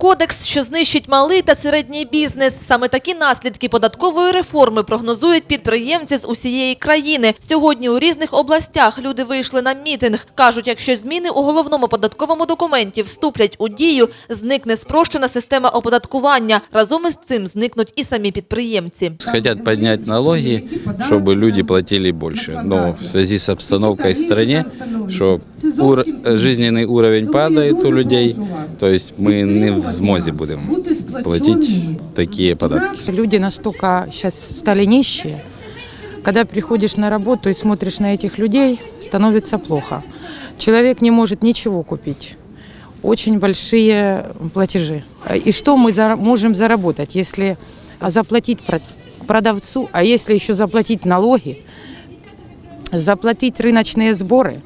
Кодекс, що знищить малий та середній бізнес. Саме такі наслідки податкової реформи прогнозують підприємці з усієї країни. Сьогодні у різних областях люди вийшли на мітинг. Кажуть, якщо зміни у головному податковому документі вступлять у дію, зникне спрощена система оподаткування. Разом із цим зникнуть і самі підприємці. Хотят поднять налоги, чтобы люди платили больше. Но в связи с обстановкой в что ур- жизненный уровень падает у людей, то есть мы не в змозі будем платить такие податки. Люди настолько сейчас стали нищие, когда приходишь на работу и смотришь на этих людей, становится плохо. Человек не может ничего купить. Очень большие платежи. И что мы зара- можем заработать, если заплатить про- продавцу, а если еще заплатить налоги, заплатить рыночные сборы,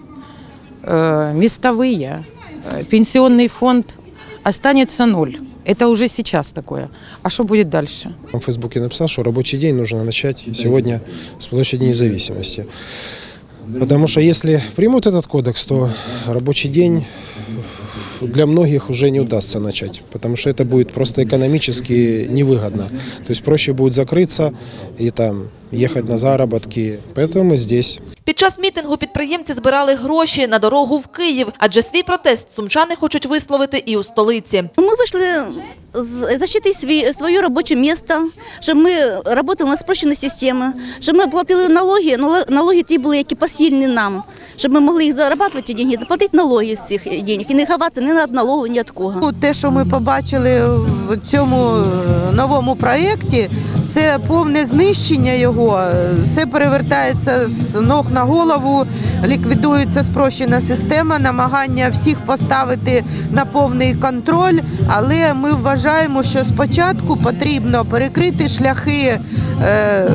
э, местовые, э, пенсионный фонд, останется ноль. Это уже сейчас такое. А что будет дальше? В Фейсбуке написал, что рабочий день нужно начать сегодня с площади независимости. Потому что если примут этот кодекс, то рабочий день для многих уже не удастся начать, потому что это будет просто экономически невыгодно. То есть проще будет закрыться и там ехать на заработки. Поэтому мы здесь. Під час мітингу підприємці збирали гроші на дорогу в Київ, адже свій протест сумчани хочуть висловити і у столиці. Мы вышли з- защитить свій, своє робоче место, щоб ми працювали на спрощеній системі, щоб ми платили налоги, нало- налоги ті були, які посильні нам, щоб ми могли їх зарабатувати ті та платити налоги з цих денег і не ховатися ні від налогу, ні від кого. Те, що ми побачили в цьому е, новому проєкті, це повне знищення його. Все перевертається з ног на голову, ліквідується спрощена система, намагання всіх поставити на повний контроль. Але ми вважаємо, що спочатку потрібно перекрити шляхи. е,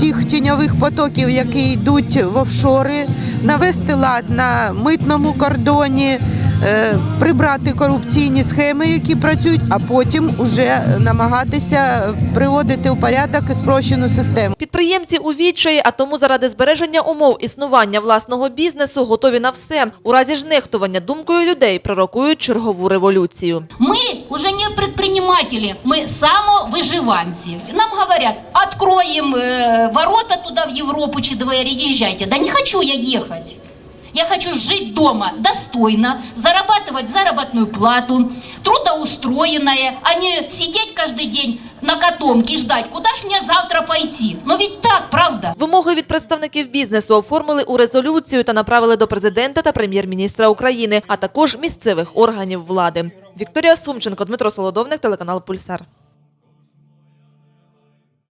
Тих тіньових потоків, які йдуть в офшори, навести лад на митному кордоні, прибрати корупційні схеми, які працюють, а потім уже намагатися приводити у порядок і спрощену систему. Підприємці у відчаї, а тому заради збереження умов існування власного бізнесу готові на все. У разі ж нехтування думкою людей пророкують чергову революцію. Мы уже не предприниматели, мы самовыживанцы. Нам говорят, откроем э, ворота туда в Европу, чи двери, езжайте. Да не хочу я ехать. Я хочу жить дома достойно, зарабатывать заработную плату, трудоустроенная, а не сидеть каждый день на котомке и ждать, куда ж мне завтра пойти. Но ведь так, правда? Вимоги від представників бізнесу оформили у резолюцію та направили до президента та прем'єр-міністра України, а також місцевих органів влади. Вікторія Сумченко, Дмитро Солодовник, телеканал Пульсар.